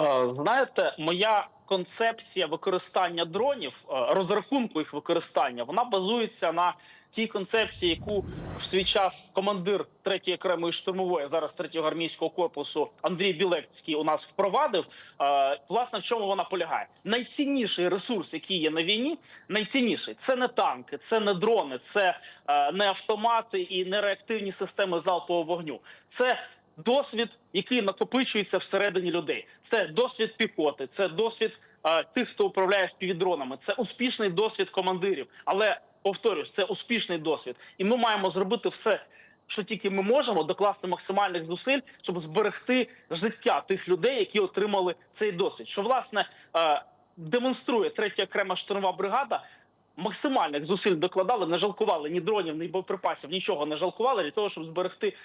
Е, Знаєте, моя концепція використання дронів, е, розрахунку їх використання, вона базується на тій концепції, яку в свій час командир 3-ї окремої штурмової, зараз 3-го армійського корпусу Андрій Білецький у нас впровадив. Е, Власне, в чому вона полягає? Найцінніший ресурс, який є на війні, найцінніший це не танки, це не дрони, це не автомати і не реактивні системи залпового вогню. Це досвід, який накопичується всередині людей. Це досвід піхоти, це досвід е, тих, хто управляє співдронами. Це успішний досвід командирів. Але повторюсь, це успішний досвід, і ми маємо зробити все. Що тільки ми можемо докласти максимальних зусиль, щоб зберегти життя тих людей, які отримали цей досвід. Що власне демонструє третя окрема штурмова бригада. Максимальних зусиль докладали, не жалкували ні дронів, ні боєприпасів, нічого не жалкували для того, щоб зберегти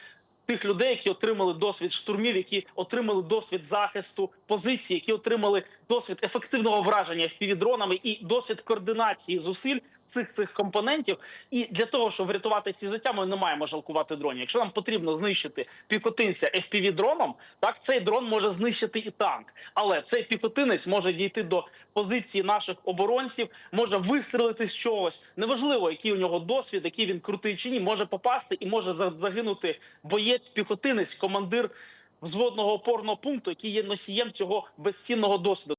тих людей, які отримали досвід штурмів, які отримали досвід захисту позиції, які отримали досвід ефективного враження FPV-дронами і досвід координації зусиль цих цих компонентів. І для того, щоб врятувати ці життя, ми не маємо жалкувати дронів. Якщо нам потрібно знищити піхотинця FPV-дроном, так цей дрон може знищити і танк, але цей піхотинець може дійти до позиції наших оборонців, може вистрелити з чогось. Неважливо, який у нього досвід, який він крутий чи ні, може попасти і може за- загинути боєць, піхотинець, командир взводного опорного пункту, який є носієм цього безцінного досвіду.